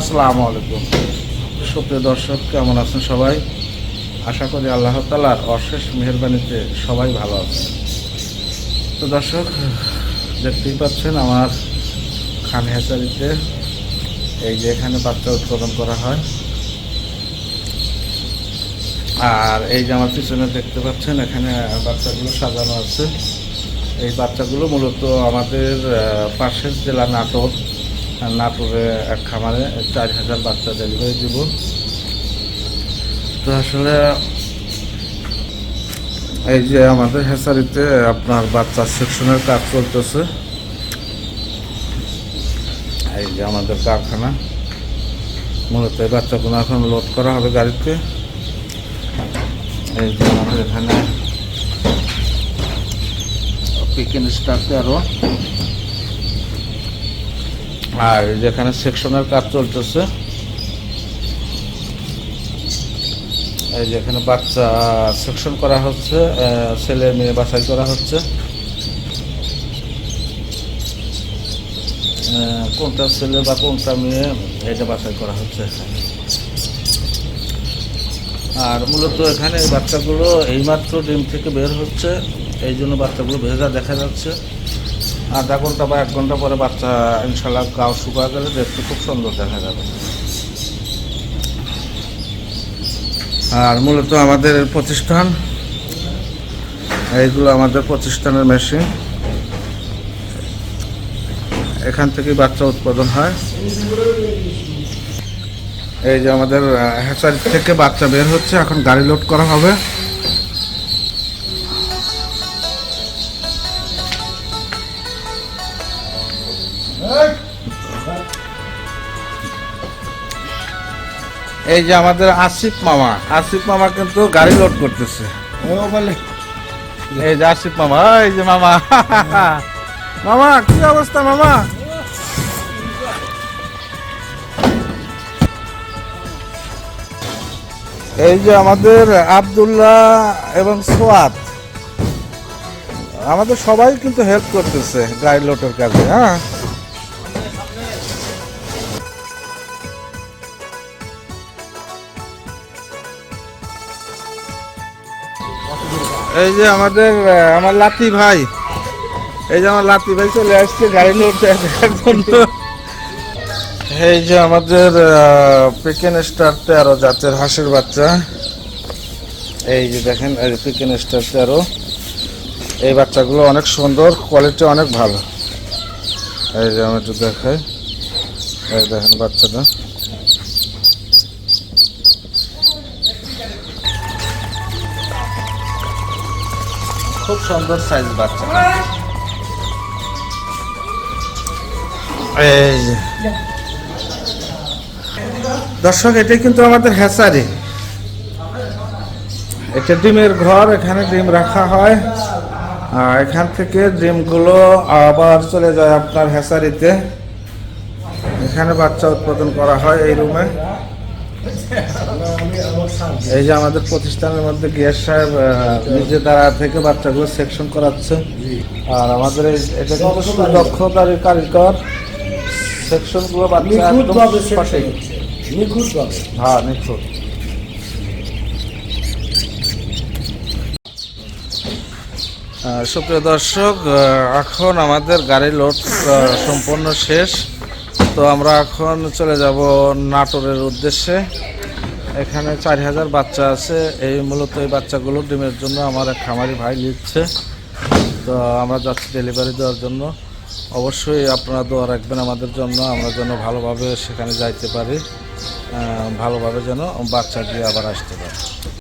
আসসালামু আলাইকুম। সুপ্রিয় দর্শক, কেমন আছেন সবাই? আশা করি আল্লাহ তালার অশেষ মেহরবানিতে সবাই ভালো আছে তো দর্শক, দেখতেই পাচ্ছেন আমার খান হ্যাচারিতে এই যে এখানে বাচ্চা উৎপাদন করা হয়। আর এই যে আমার পিছনে দেখতে পাচ্ছেন, এখানে বাচ্চাগুলো সাজানো আছে। এই বাচ্চাগুলো মূলত আমাদের পাশের জেলা আর নাটোরে এক খামারে চার হাজার বাচ্চা ডেলিভারি দিব। তো আসলে এই যে আমাদের হেসারিতে আপনার বাচ্চা সেকশনের কাজ চলতেছে। এই যে আমাদের কারখানা। মূলত এই বাচ্চাগুলো এখন লোড করা হবে গাড়িতে। এই যে আমাদের এখানে পিকেন স্টার তেরো আর যেখানে সেকশনের কাজ চলতেছে, এই যে এখানে বাচ্চা সেকশন করা হচ্ছে ছেলে, মেয়ে বাছাই করা হচ্ছে। কোনটা ছেলে বা কোনটা মেয়ে, এটা বাছাই করা হচ্ছে এখানে। আর মূলত এখানে বাচ্চাগুলো এইমাত্র ডিম থেকে বের হচ্ছে, এই জন্য বাচ্চাগুলো ভেজা দেখা যাচ্ছে। আধা ঘণ্টা বা এক ঘণ্টা পরে বাচ্চা ইনশাল্লাহ গাও শুকা গেলে দেখতে খুব সুন্দর দেখা যাবে। আর মূলত আমাদের প্রতিষ্ঠান, এইগুলো আমাদের প্রতিষ্ঠানের মেশিন। এখান থেকে বাচ্চা উৎপাদন হয়। এই যে আমাদের হ্যাচারি থেকে বাচ্চা বের হচ্ছে, এখন গাড়ি লোড করা হবে। এই যে আমাদের আসিফ মামা আসিফ মামা কিন্তু গাড়ি লোড করতেছে। এই যে আসিফ মামা এই যে মামা। মামা কি অবস্থা মামা? এই যে আমাদের আব্দুল্লাহ এবং সোয়াদ। আমাদের সবাই কিন্তু হেল্প করতেছে গাড়ি লোডের কাজে হ্যাঁ? এই যে আমাদের আমার লাতি ভাই। এই যে আমার লাতি ভাই চলে আসছে, গাড়ি জন্য এই যে আমাদের পিকেন স্টার তেরো জাতের হাঁসের বাচ্চা। এই যে দেখেন পিকেন স্টার তেরো। এই বাচ্চাগুলো অনেক সুন্দর কোয়ালিটি অনেক ভালো। এই যে আমি একটু দেখাই। এই দেখেন বাচ্চাটা। খুব সুন্দর সাইজ বাচ্চা। দর্শক, এটাই কিন্তু আমাদের হ্যাচারি। এটা ডিমের ঘর, এখানে ডিম রাখা হয়। আর এখান থেকে ডিমগুলো আবার চলে যায় আপনার হ্যাচারিতে। এখানে বাচ্চা উৎপাদন করা হয় এই রুমে। এই যে আমাদের প্রতিষ্ঠানের মধ্যে গিয়াস সাহেব নিজে দ্বারা থেকে বাচ্চাগুলো সেকশন করাচ্ছে। আর আমাদের এটা কিন্তু সুদক্ষতার কারিগর। সেকশনগুলো বাচ্চা একদম নিখুঁতভাবে সঠিক। নিখুঁতভাবে। হ্যাঁ নিখুঁত। সুপ্রিয় দর্শক এখন আমাদের গাড়ি লোড সম্পূর্ণ শেষ। তো আমরা এখন চলে যাব নাটোরের উদ্দেশ্যে। এখানে চার হাজার বাচ্চা আছে। এই মূলত এই বাচ্চাগুলো ডিমের জন্য আমার এক খামারি ভাই নিচ্ছে। তো আমরা যাচ্ছি ডেলিভারি দেওয়ার জন্য। অবশ্যই আপনারা দোয়া রাখবেন আমাদের জন্য, আমরা যেন ভালোভাবে সেখানে যাইতে পারি ভালোভাবে যেন বাচ্চা দিয়ে আবার আসতে পারি।